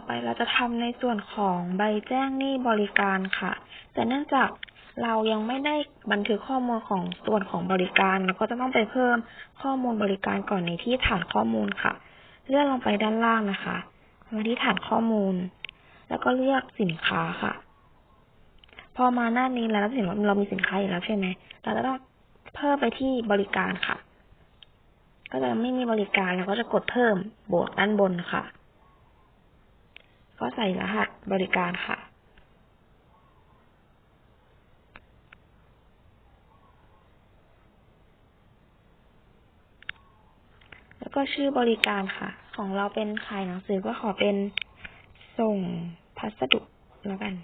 อไปเราจะทำในส่วนของใบแจ้งหนี้บริการค่ะ แต่เนื่องจากเรายังไม่ได้บันทึกข้อมูลของส่วนของบริการเราก็จะต้องไปเพิ่มข้อมูลบริการก่อนในที่ฐานข้อมูลค่ะ เลื่อนลงไปด้านล่างนะคะ มาที่ฐานข้อมูล แล้วก็เลือกสินค้าค่ะ พอมาหน้านี้แล้วเราเห็นว่าเรามีสินค้าอยู่แล้วใช่ไหมเราจะต้องเพิ่มไปที่บริการค่ะ ก็จะไม่มีบริการเราก็จะกดเพิ่มบวกด้านบนค่ะ ก็ใส่รหัสบริการค่ะ แล้วก็ชื่อบริการค่ะ ของเราเป็นขายหนังสือก็ขอเป็นส่งพัสดุแล้วกัน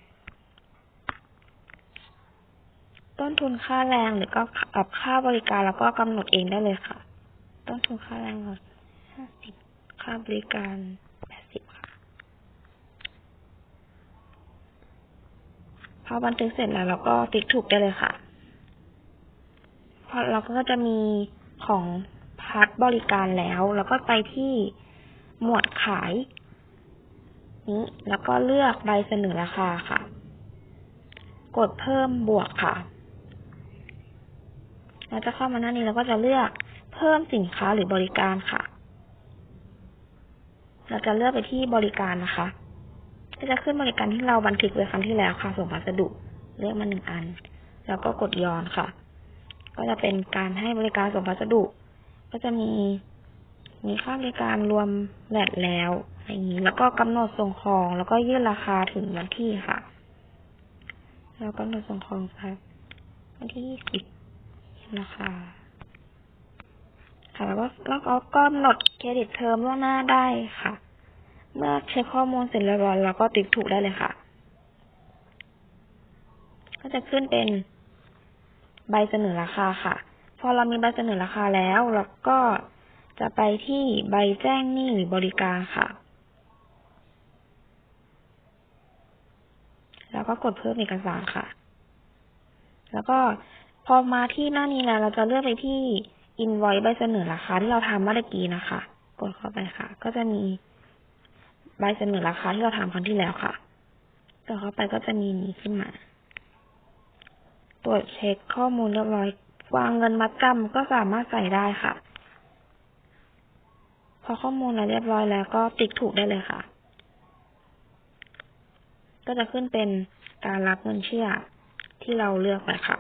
ต้นทุนค่าแรงหรือก็กับค่าบริการแล้วก็กำหนดเองได้เลยค่ะ ต้นทุนค่าแรงเราห้าสิบค่าบริการแปดสิบค่ะ พอบันทึกเสร็จแล้วเราก็ติ๊กถูกได้เลยค่ะพอเราก็จะมีของพาร์บริการแล้ว แล้วก็ไปที่หมวดขาย นี้ แล้วก็เลือกใบเสนอราคาค่ะ กดเพิ่มบวกค่ะ เราจะเข้ามาหน้านี้เราก็จะเลือกเพิ่มสินค้าหรือบริการค่ะ เราจะเลือกไปที่บริการนะคะ ก็จะขึ้นบริการที่เราบันทึกไว้ครั้งที่แล้วค่ะ ส่งพัสดุเลือกมาหนึ่งอัน แล้วก็กดย้อนค่ะ ก็จะเป็นการให้บริการส่งพัสดุ ก็จะมีมีค่าบริการรวมแลดแล้วอะไรอย่างนี้ แล้วก็กำหนดส่งของแล้วก็ยื่นราคาถึงวันที่ค่ะแล้วกำหนดส่งของค่ะวันที่ยี่สิบราคาค่ะแล้วก็แล้วก็กำหนดเครดิตเทอมล่วงหน้าได้ค่ะ เมื่อเช็คข้อมูลเสร็จเรียบร้อยเราก็ติ๊กถูกได้เลยค่ะ ก็จะขึ้นเป็นใบเสนอราคาค่ะ พอเรามีใบเสนอราคาแล้วเราก็จะไปที่ใบแจ้งหนี้หรือบริการค่ะ แล้วก็กดเพิ่มเอกสารค่ะ แล้วก็พอมาที่หน้านี้แล้วเราจะเลือกไปที่ invoice ใบเสนอราคาที่เราทำเมื่อกี้นะคะ กดเข้าไปค่ะ ก็จะมี ใบเสนอราคาที่เราทำครั้งที่แล้วค่ะกดเข้าไปก็จะมีนี้ขึ้นมา ตรวจเช็คข้อมูลเรียบร้อยวางเงินมัดจำก็สามารถใส่ได้ค่ะ พอข้อมูลเราเรียบร้อยแล้วก็ติ๊กถูกได้เลยค่ะ ก็จะขึ้นเป็นการรับเงินเชื่อที่เราเลือกไปค่ะ